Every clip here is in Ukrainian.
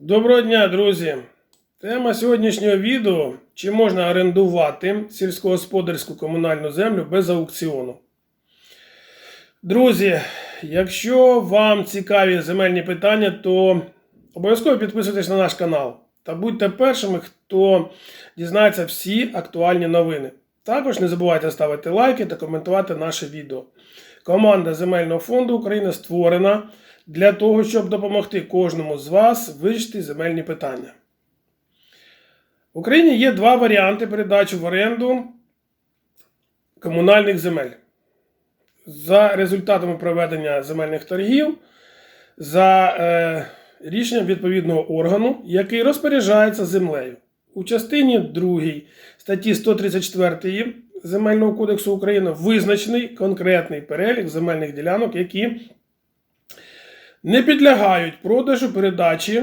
Доброго дня, друзі! Тема сьогоднішнього відео: чи можна орендувати сільськогосподарську комунальну землю без аукціону. Друзі, якщо вам цікаві земельні питання, то обов'язково підписуйтесь на наш канал та будьте першими, хто дізнається всі актуальні новини. Також не забувайте ставити лайки та коментувати наше відео. Команда Земельного фонду України створена для того, щоб допомогти кожному з вас вирішити земельні питання. В Україні є два варіанти передачі в оренду комунальних земель. За результатами проведення земельних торгів, за е, рішенням відповідного органу, який розпоряджається землею. У частині 2 статті 134 Земельного кодексу України визначений конкретний перелік земельних ділянок, які не підлягають продажу передачі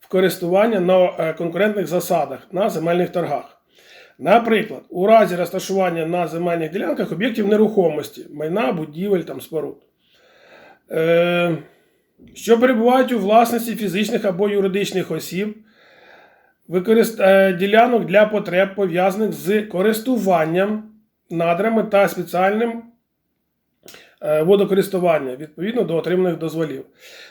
в користування на е, конкурентних засадах на земельних торгах. Наприклад, у разі розташування на земельних ділянках об'єктів нерухомості, майна, будівель там, споруд, е, що перебувають у власності фізичних або юридичних осіб, використ... е, ділянок для потреб, пов'язаних з користуванням надрами та спеціальним водокористування відповідно до отриманих дозволів.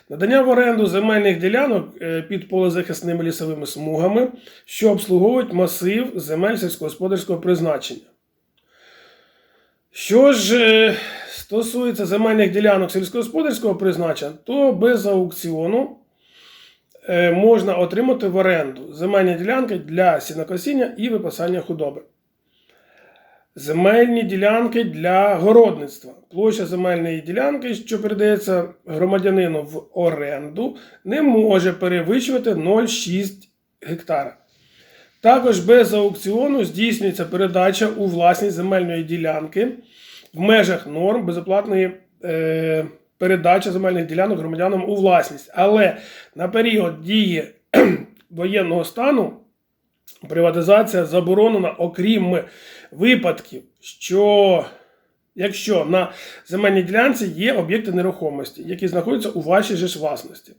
Надання в оренду земельних ділянок е, під полезахисними лісовими смугами, що обслуговують масив земель сільськогосподарського призначення. Що ж е, стосується земельних ділянок сільськогосподарського призначення, то без аукціону е, можна отримати в оренду земельні ділянки для сінокосіння і випасання худоби. Земельні ділянки для городництва. Площа земельної ділянки, що передається громадянину в оренду, не може перевищувати 0,6 гектара. Також без аукціону здійснюється передача у власність земельної ділянки в межах норм безоплатної е, передачі земельних ділянок громадянам у власність. Але на період дії воєнного стану приватизація заборонена, окрім випадків, що якщо на земельній ділянці є об'єкти нерухомості, які знаходяться у вашій же ж власності.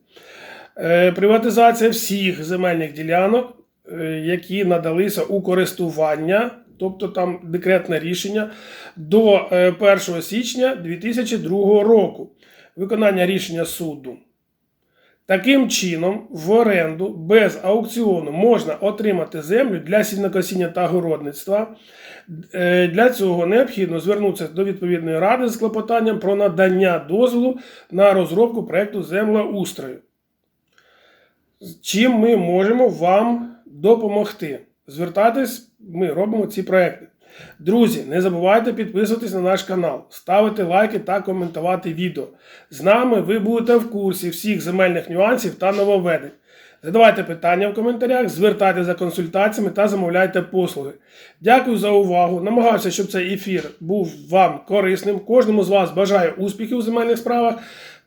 Е, Приватизація всіх земельних ділянок, е, які надалися у користування, тобто там декретне рішення, до е, 1 січня 2002 року. Виконання рішення суду. Таким чином, в оренду без аукціону можна отримати землю для сінокосіння та городництва. Е, Для цього необхідно звернутися до відповідної ради з клопотанням про надання дозволу на розробку проєкту землеустрою. Чим ми можемо вам допомогти? Звертайтесь, ми робимо ці проекти. Друзі, не забувайте підписуватись на наш канал, ставити лайки та коментувати відео. З нами ви будете в курсі всіх земельних нюансів та нововведень. Задавайте питання в коментарях, звертайтеся за консультаціями та замовляйте послуги. Дякую за увагу. Намагався, щоб цей ефір був вам корисним. Кожному з вас бажаю успіхів у земельних справах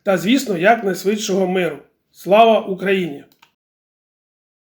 та, звісно, якнайшвидшого миру. Слава Україні!